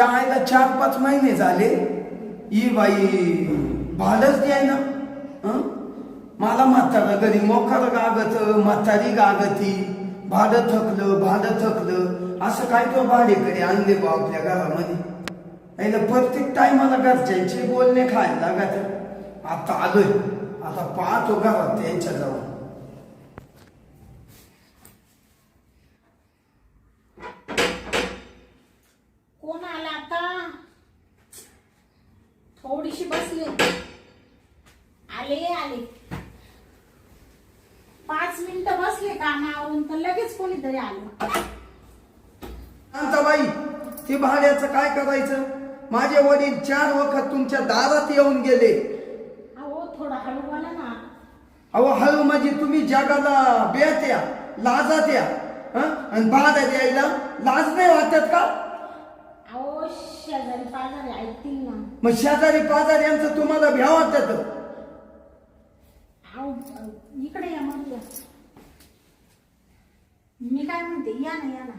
चायला चार पाच महिने झाले. ई बाई भाडच द्याय ना मला म्हातारा घरी मोकार गागत म्हातारी गागती. भाडं थकलं भाडं थकलं. असं काय तो भाडेकडे आणले बा आपल्या घरामध्ये? यायला प्रत्येक टायमाला घरच्यांचे बोलणे खायला लागत. आता आलोय. आता पाहतो घरात त्यांच्या जाऊन कोण आला आता थोडीशी बसले आले आले मिनिटं बसले कामावरून तर लगेच कोणीतरी आलं. शांताबाई ते भाड्याचं काय करायचं? माझे वडील चार वखत तुमच्या दारात येऊन गेले. अहो थोडा हळू बोला ना. अहो हळू म्हणजे तुम्ही जगाला बेत्या लाजात्या हं? आणि भाड्या द्यायला लाज नाही वाटत का? अहो शेजारी पाजारी ऐकतील ना. मग शेजारी पाजारी यांचं तुम्हाला भ्या वाटत? अहो इकडे या या. मी काय म्हणते या ना या ना.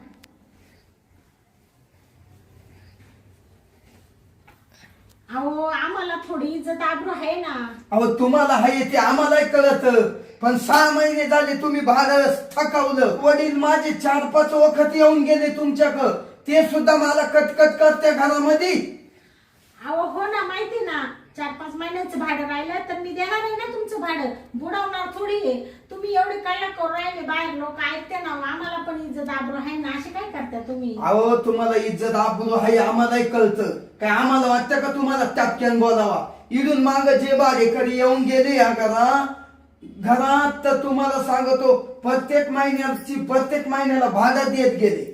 अहो आम्हाला थोडी इज्जत आब्रू आहे ना. अहो तुम्हाला हाय ते आम्हालाही कळत. पण सहा महिने झाले तुम्ही भाडं थकवलं. वडील माझे चार पाच वखत येऊन गेले तुमच्याकडं. ते सुद्धा मला कटकट करते घरामध्ये. अहो हो ना माहिती ना. चार पाच महिन्याचं भाडं राहिलं तर मी देणार आहे ना तुमचं भाडं. बुडवणार थोडी आहे. तुम्ही एवढे कळला करू राहिले बाहेर लोक ऐकते ना आम्हाला पण इज्जत आबरू आहे ना? असे काय करता तुम्ही? अहो तुम्हाला इज्जत आबरू आहे आम्हालाही कळतं. काय आम्हाला वाटतं का तुम्हाला टपक्यान बोलावा? इथून माग जे भाडेकरी येऊन गेले या घरा घरात तर तुम्हाला सांगतो प्रत्येक महिन्याची प्रत्येक महिन्याला भाडं देत गेले.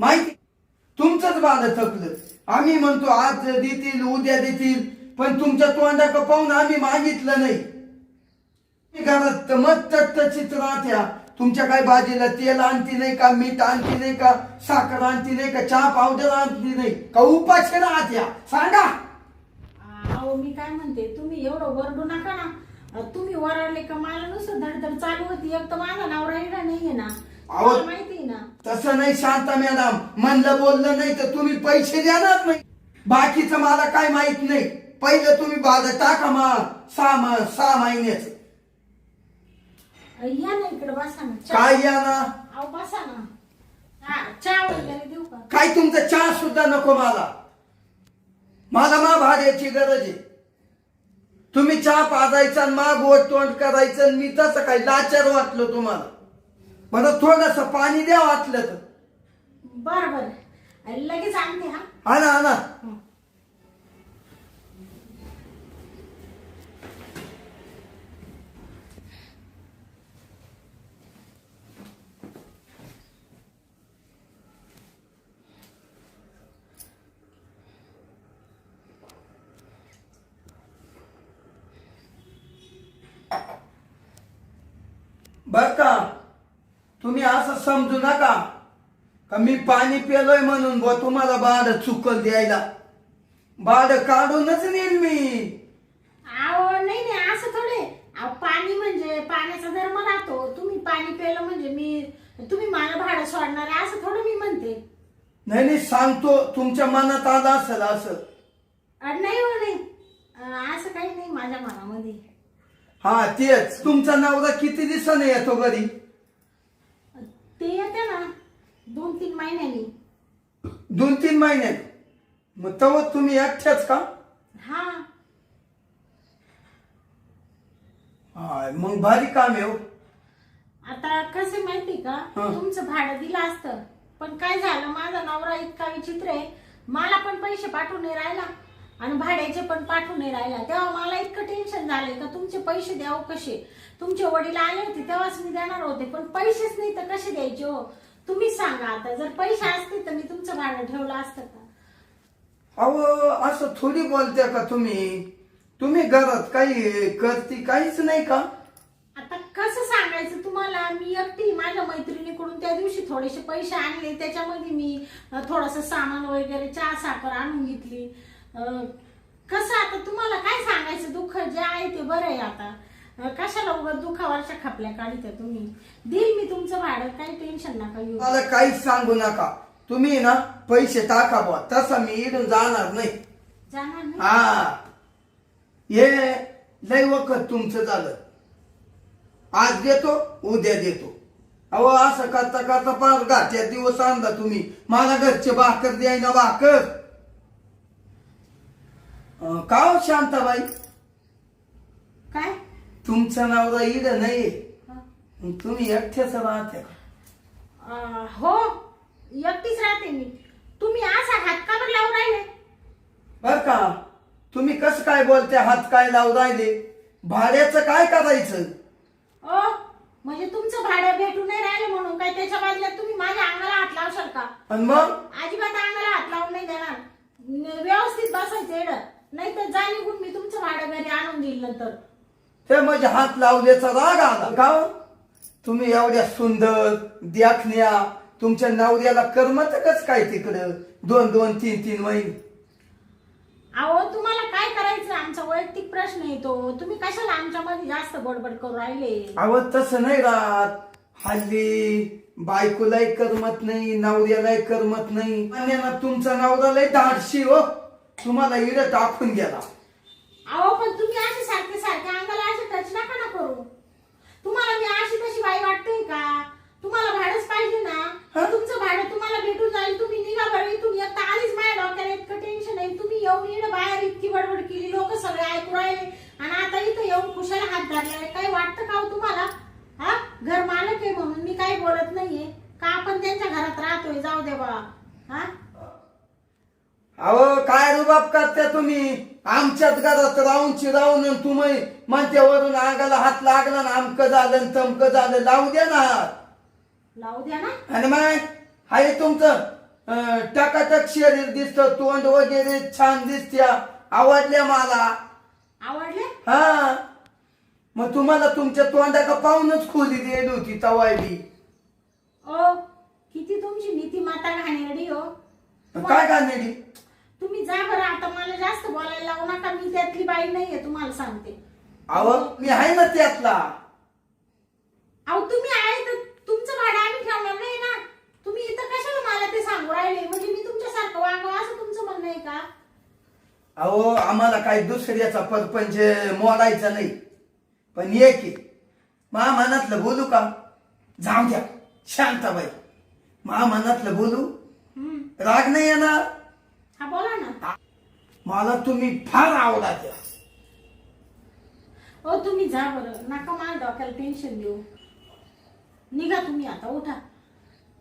माहिती? तुमचंच भाडं थकलं. आम्ही म्हणतो आज देतील उद्या देतील. पण तुमच्या तोंडाक पाहून आम्ही मागितलं नाही. घरात मत राहत्या. तुमच्या काय भाजीला तेल आणती नाही का मीठ आणती नाही का साखर आणती नाही का चहा पावडर आणती नाही का उपाशी राहत्या. सांगा. अहो मी काय म्हणते तुम्ही एवढं वरडू नका ना. तुम्ही वरडले का मला नुसतं धडधड चालू होती. एक तर माझा नवरा येणार नाहीये ना. अहो. माहिती ना. तसं नाही शांता मॅडम. म्हणलं बोललं नाही तर तुम्ही पैसे देणार नाही. बाकीचं मला काय माहीत नाही. पहिलं तुम्ही भाडं टाका मग. सहा म- सहा महिन्याचं. अं, या ना इकडे बसा ना. चहा- काय या ना? अहो बसा ना. हा चहा वगैरे देऊ का? काय तुमचं चहा सुद्धा नको मला. मला मा भाड्याची गरज आहे. तुम्ही चहा पाजायचा आणि मा गोड तोंड करायचं आणि मी तसं काय लाचार वाटलं तुम्हाला. मला थोडस पाणी द्या वाटलं तर. बर बर. लगेच आणते हा. आणा आणा. हं. बर का? तुम्ही असं समजू नका का मी पाणी पेलोय म्हणून बुवा तुम्हाला बाड चुकल द्यायला. बाड काढूनच नेईल मी. अहो नाही नाही असं थोडे. अहो पाणी म्हणजे पाण्याचा धर्म राहतो. तुम्ही पाणी प्यायलं म्हणजे मी तुम्ही मला भाडं सोडणार आहे असं थोडं मी म्हणते. नाही नाही सांगतो. तुमच्या मनात आलं असेल असं. अं, नाही हो नाही. अं, असं काही नाही माझ्या मनामध्ये. हा तेच. तुमचा नवरा किती दिवसाने येतो घरी? ते येते ना दोन तीन महिन्यांनी. दोन तीन महिन्यात मग तेव्हा तुम्ही एकट्याच का? हा. हा मग भारी काम आहे हो. आता कसं माहिती का हा. तुमचं भाडं दिलं असतं. पण काय झालं माझा नवरा इतका विचित्र आहे. मला पण पैसे पाठवून नाही राहिला. आणि भाड्याचे पण पाठवून नाही राहिला. तेव्हा मला इतकं टेन्शन झालंय का तुमचे पैसे द्याव कसे? तुमचे वडील आले होते तेव्हाच मी देणार होते पण पैसेच नाही तर कसे द्यायचे हो? तुम्हीच सांगा आता जर पैसे असते तर मी तुमचं भाडं ठेवलं असतं का? अहो असं थोडी बोलते का तुम्ही? तुम्ही घरात काही करती काहीच नाही का? आता कसं सांगायचं तुम्हाला? मी एकटी माझ्या मैत्रिणीकडून त्या दिवशी थोडेसे पैसे आणले त्याच्यामध्ये मी थोडस सामान वगैरे चहा साखर आणून घेतली. कसं आता तुम्हाला काय सांगायचं? दुःख जे आहे ते बरं आहे आता. कशाला उगाच दुःखावरच्या खपल्या काढित्या तुम्ही? देईल मी तुमचं भाडं काही टेन्शन नका घेऊ मला काहीच सांगू नका. तुम्ही ना पैसे टाका बुवा. तसं मी इथून जाणार नाही. जाणार नाही? हा. हे लय वखत तुमचं झालं. आज देतो उद्या देतो. अहो असं करता करता पार घाट्या दिवस आणला तुम्ही. मला घरचे भाकर द्याय ना भाकर अं, का हो शांताबाई? काय? तुमचं नाव इड नाही. तुम्ही एकट्याच राहते? अं, हो एकटीच राहते मी. तुम्ही असा हात का बरं लावून राहिले? बर का. तुम्ही कसं काय बोलते हात काय लावून राहिले? भाड्याचं काय करायचं? ओ म्हणजे तुमचं भाडं भेटू नाही राहिले म्हणून काय त्याच्या बदल्यात तुम्ही माझ्या अंगाला हात लावशाल का? आणि मग अजिबात अंगाला हात लावून नाही देणार न- व्यवस्थित बसायचं एड नाही तर जा निघून मी तुमचं भाडं घरी आणून देईल नंतर. ते म्हणजे हात लावल्याचा राग आला का हो? तुम्ही एवढ्या सुंदर देखण्या तुमच्या नवऱ्याला करमत कस काय तिकडं? दोन दोन तीन तीन महिने अहो तुम्हाला काय करायचं? आमचा वैयक्तिक प्रश्न येतो तुम्ही कशाला आमच्यामध्ये जास्त बडबड करू राहिले? अहो तसं नाही राहत. हल्ली बायकोलाही करमत नाही नवऱ्यालाही करमत नाही. आणि ना तुमचा नवऱ्यालाही धाडशी हो. तुम्हाला इड टाकून गेला. अहो पण तुम्ही असे सारखे सारखे अंगाला असे टच नका ना करू. तुम्हाला मी अशी तशी बाई वाटते का? तुम्हाला भाडंच पाहिजे ना. हा? तुमचं भाडं तुम्हाला भेटून जाईल तुम्ही निघा बरं इथून. एकटा आधीच माझ्या डोक्याला इतकं टेन्शन आहे. तुम्ही येऊन इकडे बाहेर इतकी बडबड केली लोक सगळे ऐकू राहिले आणि आता इथं येऊन खुशाला हात धरले काही वाटतं का हो तुम्हाला हा घर मालक आहे म्हणून मी काही बोलत नाहीये का आपण त्यांच्या घरात राहतोय जाऊ दे बा हा अहो काय रुबाब करता तुम्ही आमच्याच घरात राहून चिरावून आणि तुम्ही म्हणत्यावरून अंगाला हात लागला ना आमकं झालं तमकं झालं लावू द्या ना लावू द्या ना. आणि मग हाय तुमचं टकाटक शरीर दिसतं तोंड वगैरे छान दिसत्या. आवडल्या मला. आवडले हा. मग तुम्हाला तुमच्या तोंडाका पाहूनच खोली दिली होती तवाय बी ओ किती तुमची नीतिमाता घाणेरडी हो. काय घालणारी तुम्ही जा बरं आता मला जास्त बोलायला लावू नका मी त्यातली बाई नाहीये तुम्हाला सांगते. अहो मी आहे ना त्यातला. अहो तुम्ही आहे तर तुमचं भाडं आम्ही ठेवणार नाही ना. तुम्ही इथं कशाला मला ते सांगू राहिले? म्हणजे मी तुमच्यासारखं वागावं असं तुमचं म्हणणं आहे का? अहो आम्हाला काही दुसऱ्याचा परपंच मोडायचा नाही. पण एक आहे. मा मनातलं बोलू का? जाऊ द्या शांताबाई. मा मनातलं बोलू? हम्म. राग नाही येणार? हा बोला ना. मला तुम्ही फार आवडा त्या ओ तुम्ही जा बरं. नका मला डोक्याला टेन्शन देऊ. निघा तुम्ही आता उठा.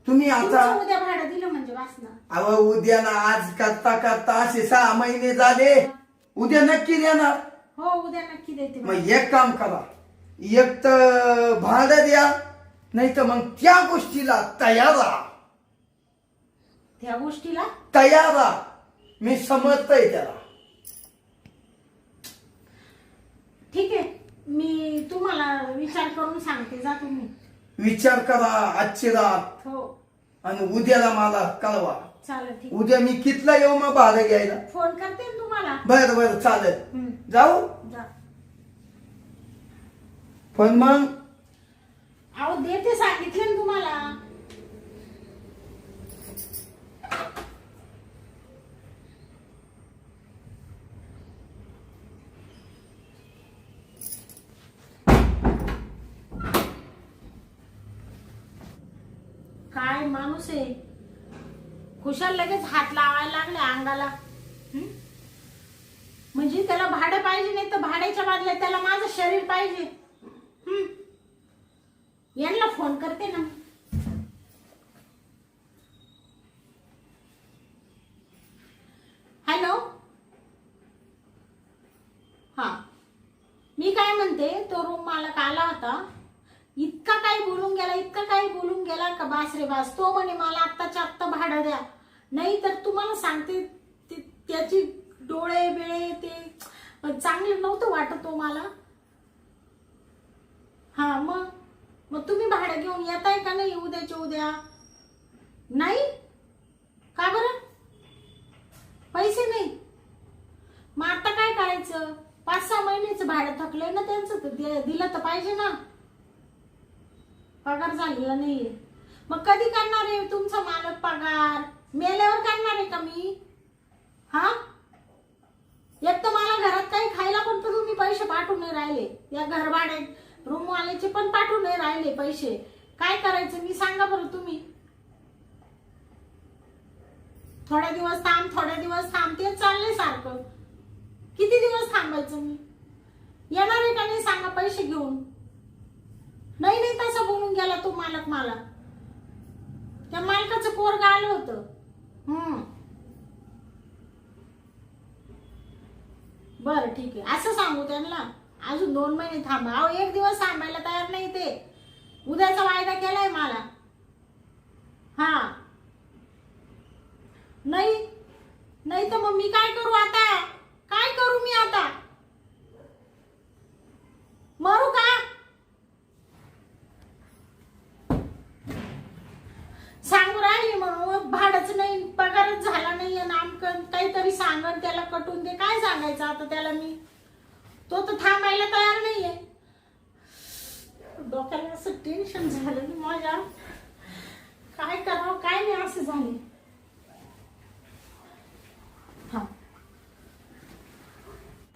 तुम्ही आता तुमचं उद्या भाडं दिलं म्हणजे वाचना. अहो उद्या ना आज करता करता असे सहा महिने झाले. उद्या नक्की देणार. हो उद्या नक्की देते मग एक काम करा. एक तर भाडं द्या नाही तर मग त्या गोष्टीला तयार राहा. त्या गोष्टीला? तयार राहा. मी समजतय त्याला. ठीक आहे. मी तुम्हाला विचार करून सांगते. जा तुम्ही. विचार करा आजची रात. हो. आणि उद्याला मला कळवा. चालेल ठीक उद्या मी कितला येऊ मग भाडं घ्यायला? फोन करते ना तुम्हाला. बर बर चालेल. जाऊ? जा. पण मग? अहो देते सांगितले ना तुम्हाला काय माणूस आहे खुशाल लगेच हात लावायला लागले अंगाला. म्हणजे त्याला भाडं पाहिजे नाही तर भाड्याच्या बाजूला त्याला माझं शरीर पाहिजे. यांना फोन करते ना. हॅलो? हा. मी काय म्हणते तो रूम मालक आला होता. इतका काही बोलून गेला इतका काही बोलून गेला का बास रे बास. तो म्हणे मला आत्ताच्या आत्ता भाडं द्या. नाही तर तुम्हाला सांगते ते- त्याची डोळे बिळे ते चांगलं नव्हतं वाटत तो मला. हा मग? मग तुम्ही भाडं घेऊन येताय का नाही उद्याच्या उद्या? नाही? का बरं? पैसे नाही. मग आता काय करायचं? पाच सहा महिन्याचं भाडं थकलंय ना त्यांचं तर दे- दिलं तर पाहिजे ना. पगार झालेला नाहीये. मग कधी करणार आहे तुमचा मालक पगार? मेल्यावर करणार आहे का मी? हा? एक तर मला घरात काही खायला पण तुम्ही पैसे पाठवून नाही राहिले. या घरभाड्यात रूमवाल्याचे पण पाठवून नाही राहिले पैसे. काय करायचं मी सांगा बरं तुम्ही. थोड्या दिवस थांब थोड्या दिवस थांब तेच चालले सारखं. किती दिवस थांबायचं मी? येणार आहे का नाही सांगा पैसे घेऊन? नाही नाही तसा बोलून गेला तो मालक मला त्या मालकाचं पोरग आलं होतं. हम्म. बरं ठीक आहे. असं सांगू त्यांना. अजून दोन महिने थांबा. अहो एक दिवस थांबायला तयार नाही ते. उद्याचा वायदा केलाय मला. हा. नाही नाही तर मग मी काय करू आता? काय करू मी आता मरू का सांगू राहिली म्हणून भाडच नाही पगारच झाला नाही आणि आमकन काहीतरी सांगन त्याला कटून दे आता त्याला मी. तो तर थांबायला तयार नाहीये. डोक्याला असं टेन्शन झालं की माझ्या. काय करावं काय नाही असं झाले. थांब.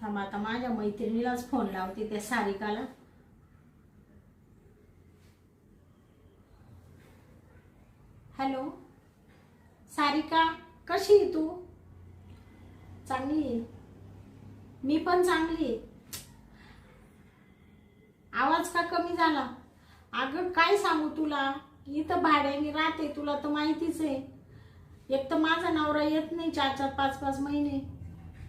थांब आता माझ्या मैत्रिणीलाच फोन लावते त्या सारिकाला. हॅलो? सारिका कशी आहे तू? चांगली आहे? मी पण चांगली आहे. आवाज का कमी झाला? अगं काय सांगू तुला? इथं भाड्याने राहते तुला तर माहितीच आहे. एक तर माझा नवरा येत नाही चार चार पाच पाच महिने.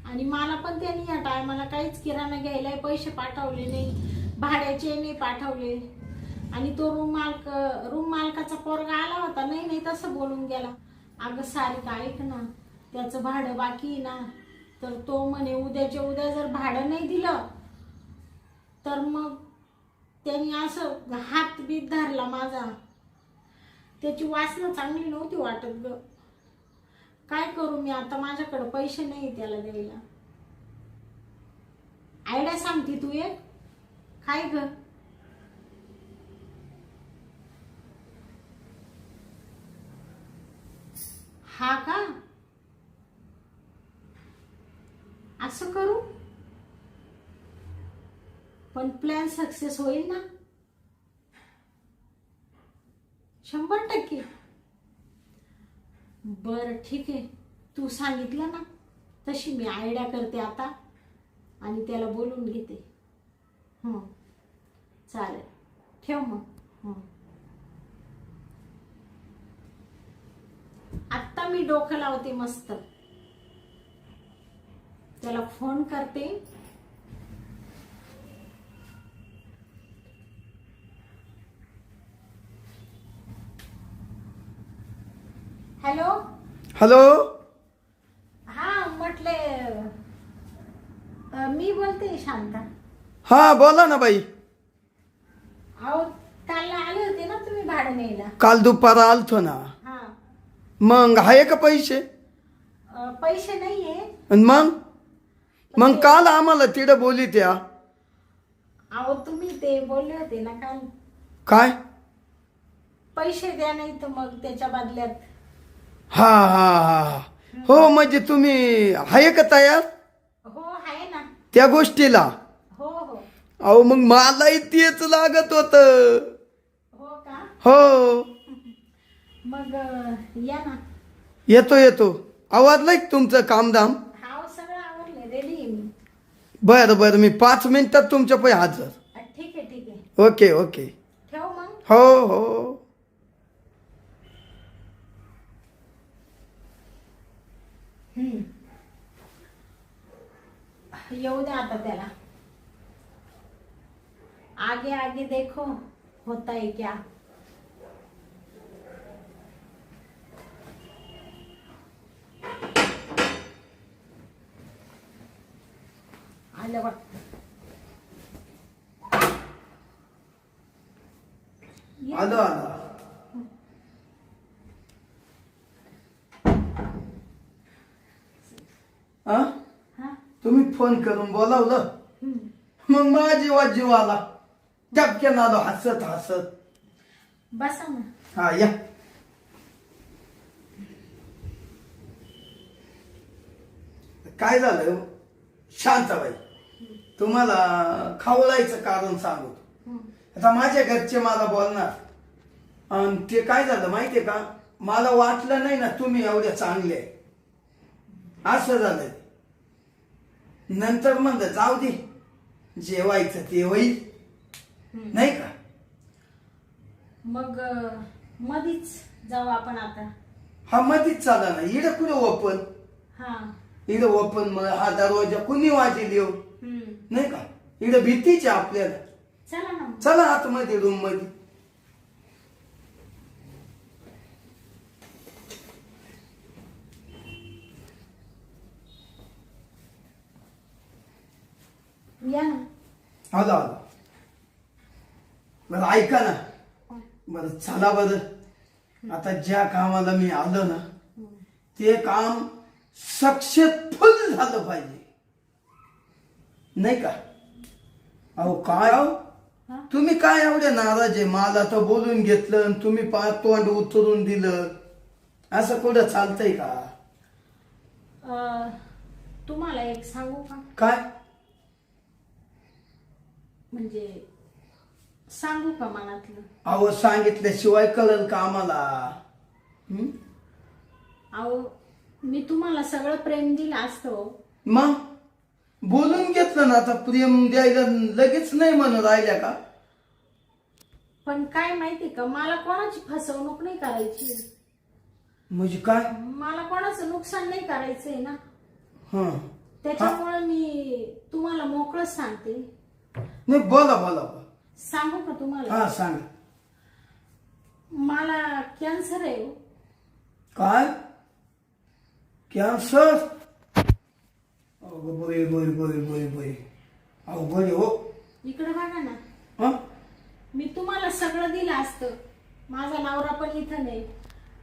आणि मला पण त्यांनी या टायमाला काहीच किराणा घ्यायला पैसे पाठवले नाही भाड्याचे नाही पाठवले. आणि तो रूम मालक रूम मालकाचा पोरगा आला होता. नाही नाही तसं बोलून गेला. अगं सारिका ऐक ना त्याचं भाडं बाकी आहे ना. तर तो म्हणे उद्याच्या उद्या जर भाडं नाही दिलं तर मग त्यांनी असं हात बीत धरला माझा. त्याची वासना चांगली नव्हती वाटत ग. काय करू मी आता माझ्याकडे पैसे नाही त्याला द्यायला. आयडिया सांगते तू एक. काय ग? हा का? असं करू? पण प्लॅन सक्सेस होईल ना? शंभर टक्के. बर ठीक आहे. तू सांगितलं ना? तशी मी आयडिया करते आता. आणि त्याला बोलून घेते. हं. चालेल. ठेव मग. आत्ता मी डोकं लावते मस्त. त्याला फोन करते. हॅलो? हॅलो? हा म्हटले अ, मी बोलते शांता. हा बोला ना बाई. अहो काल आले होते ना तुम्ही भाडं न्यायला? काल दुपारा आलतो ना. हा. मग आहे का पैसे? अ, पैसे नाहीये. आणि मग? मग काल आम्हाला तिथं बोली त्या. अहो तुम्ही ते बोलले होते ना काल. काय? पैसे द्या नाही तर मग त्याच्या बदल्यात. हा हा हा हो. म्हणजे तुम्ही आहे का तयार? हो आहे ना. त्या गोष्टीला? हो हो. अहो मग मलाही तेच लागत होत. हो का? हो. मग अ, या ना. येतो येतो. आवडलं का तुमचं कामधाम हा सगळं आवडले रेडी आहे मी बरं बरं मी पाच मिनिटात तुमच्या पै हजर. अ, ठीक आहे ठीक आहे. Okay okay. ठेव मग. हो हो. हम्म. येऊ दे आता त्याला. आगे आगे देखो होता है क्या? खाल्लं बघ. आलं आलं. हा? तुम्ही फोन करून बोलावलं. मग मला जीवा जीव आला. टपक्यान आलो हसत हसत. बसा हा या. काय झालं? शांताबाई. तुम्हाला खवळायचं कारण सांगतो. आता माझ्या घरचे मला बोलणार आणि ते काय झालं माहितीये का मला वाटलं नाही ना तुम्ही एवढ्या चांगले. असं झालं. नंतर म्हणलं जाऊ दे जेवायचं ते होईल. नाही का मग मधीच जाऊ आपण आता हा मधीच चाला ना इडं कुठं ओपन हा इडं ओपन मग हा दरवाजा कुणी वाजेल येऊ. नाही का? इडं भीतीच आहे आपल्याला. चला ना. चला आतमध्ये रूममध्ये या. ना आलो आलो. बरं ऐका ना. बरं चला बरं. आता ज्या कामाला मी आलो ना. ते काम सक्सेसफुल झालं पाहिजे. नाही का? अहो काय? अहो हा? तुम्ही काय एवढे नाराज आहे? मला तर बोलून घेतलं आणि तुम्ही पाच तोंड उतरून दिलं. असं कुठं चालतंय का? अं, तुम्हाला एक सांगू का? काय? म्हणजे सांगू का मनातलं? अहो सांगितल्याशिवाय कळल का आम्हाला? हं? अहो मी तुम्हाला सगळं प्रेम दिलं असतं मग? बोलून घेतलं ना आता प्रेम द्यायला लगेच नाही म्हणून राहिल्या का? पण काय माहिती का मला कोणाची फसवणूक नाही करायची? म्हणजे काय? मला कोणाचं नुकसान नाही करायचंय ना. हा. त्याच्यामुळे मी तुम्हाला मोकळच सांगते. नाही बोला बोला बोला. सांगू का तुम्हाला? हा सांगा. मला कॅन्सर आहे हो. काय? कॅन्सर अगं बोय बोय बोय बोय बोय अहो बोय हो. इकडे बघा ना. हा? मी तुम्हाला सगळं दिलं असतं. माझा नवरा पण इथं नाही.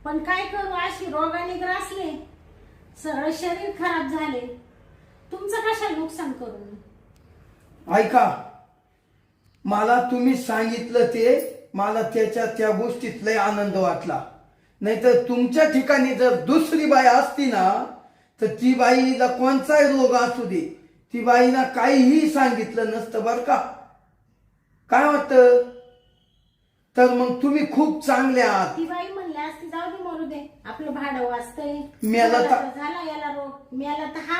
पण काय करू अशी रोगाने ग्रासले. सगळं शरीर खराब झाले. तुमचं कशा नुकसान करू मी? ऐका. मला तुम्ही सांगितलं ते मला त्याच्या त्या गोष्टीत लय आनंद वाटला. नाहीतर तुमच्या ठिकाणी जर दुसरी बाई असती ना तर ती बाईला कोणताही रोग असू दे. ती बाईना काहीही सांगितलं नसतं बर का. काय वाटतं? तर मग तुम्ही खूप चांगले आहात. ती बाई म्हणली असती जाऊ दे मरू दे. आपलं भाडं वाचतंय. मेला तर- झाला तर झाला याला रोग. मेला तर हा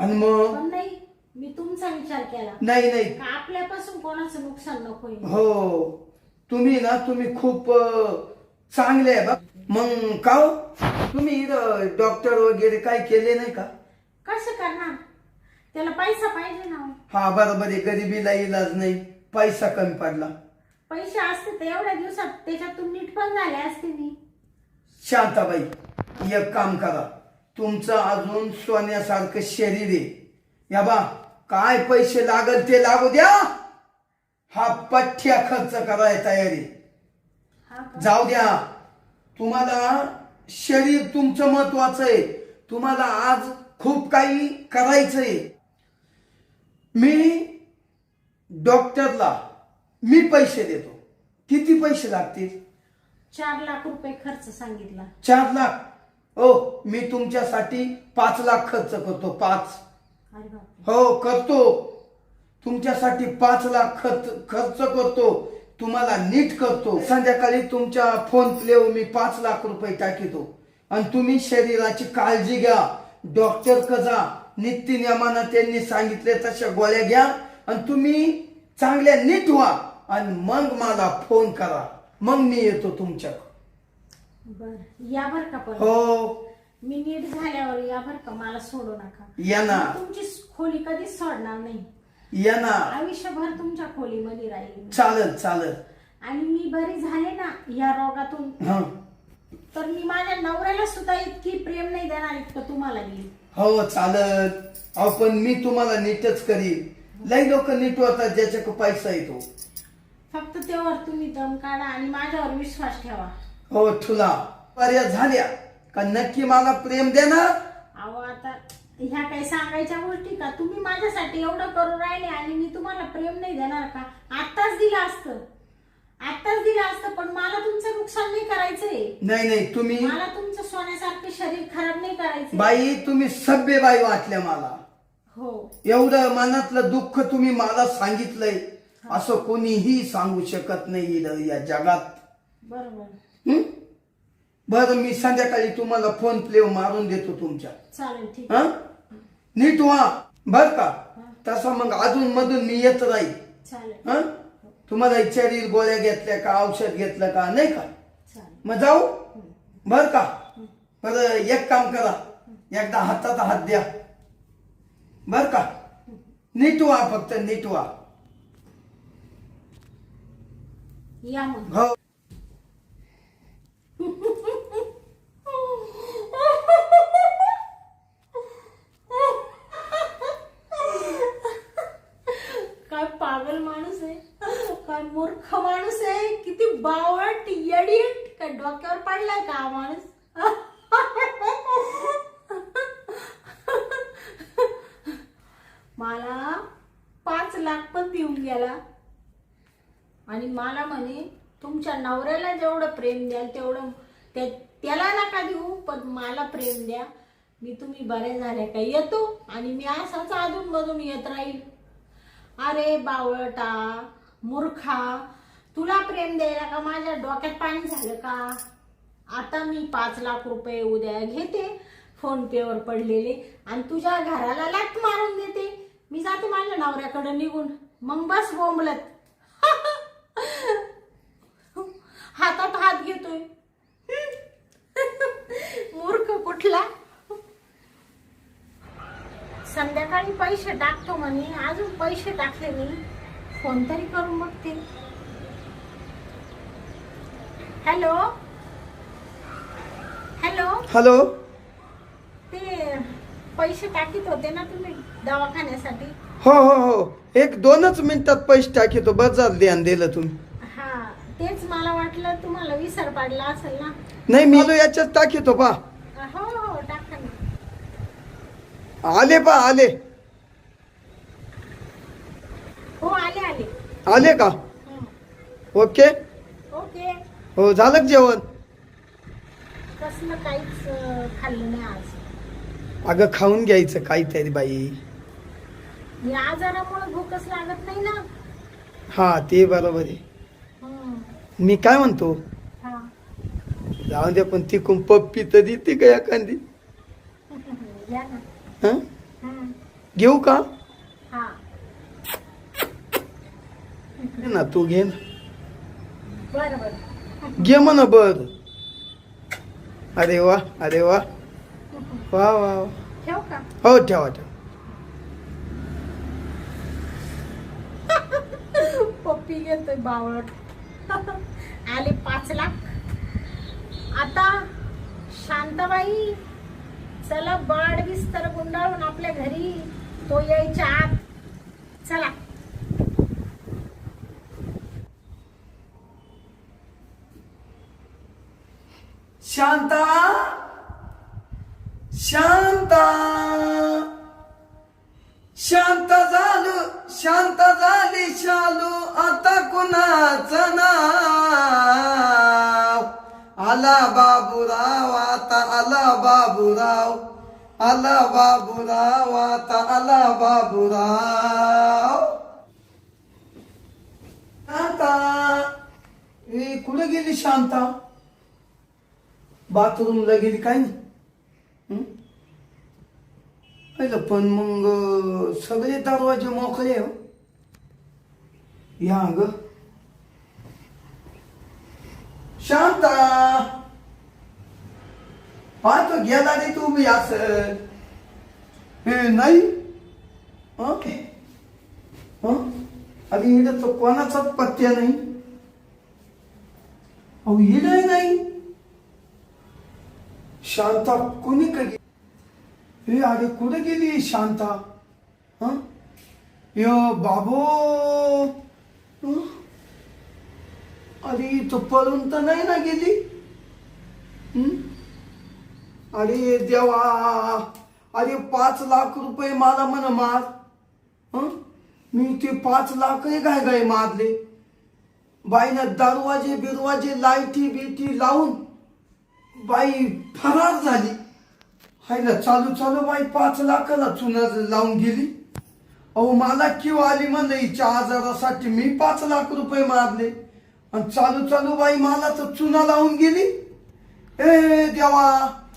आणि मग? पण नाही मी तुमचा विचार केला. नाही नाही. का आपल्यापासून कोणाचं नुकसान नको हो. तुम्ही ना तुम्ही खूप अं, चांगले आहे बा. मग का हो? तुम्ही इथं डॉक्टर वगैरे काय केले नाही का? कसं करणार? त्याला पैसा पाहिजे ना हो. हा बरोबर आहे. गरिबीला इलाज नाही. पैसा कमी पडला. पैसे असते तर एवढ्या दिवसात त्याच्यातून नीट पण झाले असते मी. शांताबाई एक काम करा. तुमचं अजून सोन्यासारखं शरीर आहे. या बा काय पैसे लागल ते लागू द्या. हा पठ्या खर्च करायला तयारी हा का? जाऊ द्या. तुम्हाला शरीर तुमचं महत्वाचं आहे. तुम्हाला आज खूप काही करायचंय. मी डॉक्टरला मी पैसे देतो. किती पैसे लागतील? चार लाख रुपये खर्च सांगितला. चार लाख? हो मी तुमच्यासाठी पाच लाख खर्च करतो पाच. अरे बापरे. हो करतो. तुमच्यासाठी पाच लाख खर्च खर्च करतो. तुम्हाला नीट करतो. संध्याकाळी तुमच्या फोन पे मी पाच लाख रुपये टाकितो आणि तुम्ही शरीराची काळजी घ्या. डॉक्टर कजा नित्य नियमानं त्यांनी सांगितले तशा गोळ्या घ्या. आणि तुम्ही चांगल्या नीट व्हा. आणि मग मला फोन करा. मग मी येतो तुमच्या बर. या बर का पण. हो. मी नीट झाल्यावर या बर का. मला सोडू नका. या ना. तुमची खोली कधीच सोडणार नाही. या ना आयुष्यभर तुमच्या खोलीमध्ये राहील मी. चालेल चालेल. आणि मी बरी झाले ना या रोगातून. हा. तर मी माझ्या नवऱ्याला सुद्धा इतकी प्रेम नाही देणार इतकं तुम्हाला देईल हो चालत अहो पण मी तुम्हाला नीटच करीन. लई लोक नीट होतात ज्याच्याकडे पैसा येतो फक्त तेव्हा तुम्ही दम काढा आणि माझ्यावर विश्वास ठेवा. हो ठुला. पर्याय झाल्या. का नक्की मला प्रेम देणार? अहो आता ह्या काही सांगायच्या गोष्टी का? तुम्ही माझ्यासाठी एवढं करू राहिले आणि मी तुम्हाला प्रेम नाही देणार का? आत्ताच दिलं असतं. आताच दिलं असतं पण मला तुमचं नुकसान नाही करायचंय. नाही नाही तुम्ही मला तुमचं सोन्यासारखं शरीर खराब नाही करायचं बाई तुम्ही सभ्य बाई वाटल्या मला. हो. एवढं मनातलं दुःख तुम्ही मला सांगितलंय असं कोणीही सांगू शकत नाही या जगात. बरोबर. हं? बरं मी संध्याकाळी तुम्हाला फोन प्ले मारून देतो तुमच्या. चालेल ठीक हा? नीट व्हा. बर का? तसं मग अजून मधून मी येत राहील. चालेल. हा? तुम्हाला शरीर गोळ्या घेतल्या का औषध घेतलं का नाही का? चालेल. मग जाऊ. बर का? बरं एक काम करा. एकदा हातात हात द्या. बर का? नीट व्हा फक्त नीट व्हा. या मग. हो. माणूस आहे. काय मूर्ख माणूस आहे. किती बावट येडीट काय डोक्यावर पडलाय का हा माणूस? मला पाच लाख पण देऊन गेला. आणि मला म्हणे तुमच्या नवऱ्याला जेवढं प्रेम द्याल तेवढं त्याला नका देऊ पण मला प्रेम द्या. मी तुम्ही बरे झाले का? येतो. आणि मी असाच अधून मधून येत राहील. अरे बावळटा मूर्खा तुला प्रेम द्यायला का माझ्या डोक्यात पाणी झालं का? आता मी पाच लाख रुपये उद्या घेते फोन पे वर पडलेले आणि तुझ्या घराला लाट मारून देते. मी जाते माझ्या नवऱ्याकडे निघून. मग बस बोंबलत हातात हात घेतोय मूर्ख कुठला संध्याकाळी पैसे टाकतो म्हणे. अजून पैसे टाकले मी. फोन तरी करून बघते. हॅलो? हॅलो? हॅलो? ते पैसे टाकीत होते ना तुम्ही दवाखान्यासाठी? हो हो हो. एक दोनच मिनिटात पैसे टाकीतो बस झालं ध्यान दिलं तुम्ही. हा तेच मला वाटलं तुम्हाला विसर पडला असेल ना. नाही मी याच्यात टाकीतो पा हो हो टाका ना आले पा आले. हो आले आले. आले का. ओके. ओके. हो झालं का जेवण? कसलं काहीच अं, खाल्लं नाही आज. अगं खाऊन घ्यायचं काहीतरी बाई. या आजारामुळे भूकच लागत नाही ना? हा ते बरोबर आहे. हं. मी काय म्हणतो? हा. जाऊन दे पण ती पप्पी तर देते का एखादी या ना. हं? घेऊ का? हा. घे ना तू घे ना. घे म्हणा बर. अरे वा अरे वा. वा वा वा. ठेव का? हो ठेवा ठेवा. पप्पी घेतोय बावळट. आले पाच लाख. आता शांताबाई चला बाड बिस्तर गुंडाळून आपल्या घरी तो यायच्या आत. चला. शांता? शांता? शांत झालो शांत झाली शालू आता कुणाच ना आला बाबूराव आता आला बाबूराव आला बाबूराव आता आला बाबूराव आता ए कुठे गेली शांता बाथरूमला गेली काय नाही हं? पण मग सगळे दरवाजे मोकळे हो या ग शांता पाहतो गेला रे तू मी असं हे नाही हं? हं? अरे इकडं तो कोणाचाच पत्त्या नाही अहो इडय नाही शांता कोणी का गे- ए अरे कुठे गेली शांता हं? यो बाबो हं? अरे इथं पळून तर नाही ना गेली. अरे देवा. अरे पाच लाख रुपये मला म्हण मार. मी ते पाच लाखही काय काय मारले. बाईनं दरवाजे बिरवाजे लाईटी बिटी लावून बाई फरार झाली. हायला चालू चालू बाई पाच लाखाला चुना लावून गेली. अहो मला किंवा आली म्हणलं हिच्या आजारासाठी मी पाच लाख रुपये मारले. आणि चालू चालू बाई मला तर चुना लावून गेली. ए देवा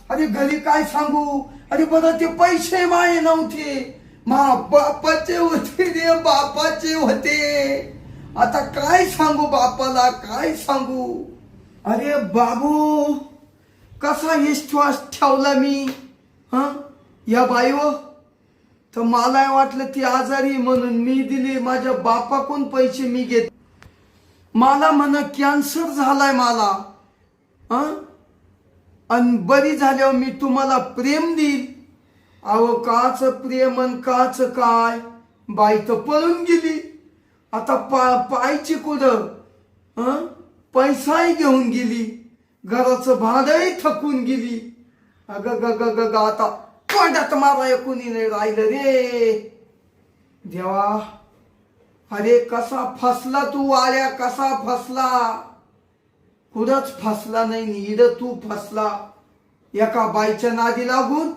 अरे घरी काय सांगू? अरे बरं ते पैसे माये नव्हते. मा बापाचे होते रे बापाचे होते. आता काय सांगू बापाला काय सांगू? अरे बाबू कसा विश्वास ठेवला मी? हा? या बाईव हो. तर मला वाटलं ती आजारी म्हणून मी दिली माझ्या बापाकून पैसे मी घेत मला म्हण कॅन्सर झालाय मला. आणि बरी झाल्यावर मी तुम्हाला प्रेम देईल. अहो काच प्रेम आणि काच काय? बाई तर पळून गेली. आता पा पायची कुठं? पैसाही घेऊन गेली. घराचं भाडंही थकून गेली. अग ग ग ग ग आता तोंडात माराय कुणी नाही राहिलं रे. देवा. अरे कसा फसला तू आल्या कसा फसला? कुठंच फसला नाही नीड तू फसला. एका बाईच्या नादी लागून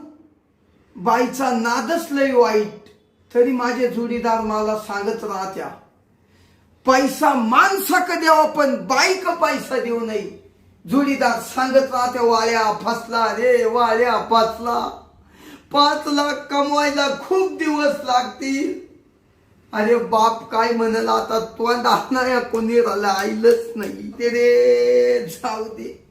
बाईचा नादच लय वाईट. तरी माझे जोडीदार मला सांगत राहत्या पैसा माणसाक द्यावा पण बाईक पैसा देऊ नये. जोडीदार सांगत राहत्या वाल्या फसला रे वाळ्या फसला. पाच लाख कमवायला खूप दिवस लागतील. अरे बाप काय म्हणला आता? तोंड आणणाऱ्या कोणी राहिलं आईलच नाही. ते रे जाऊ दे.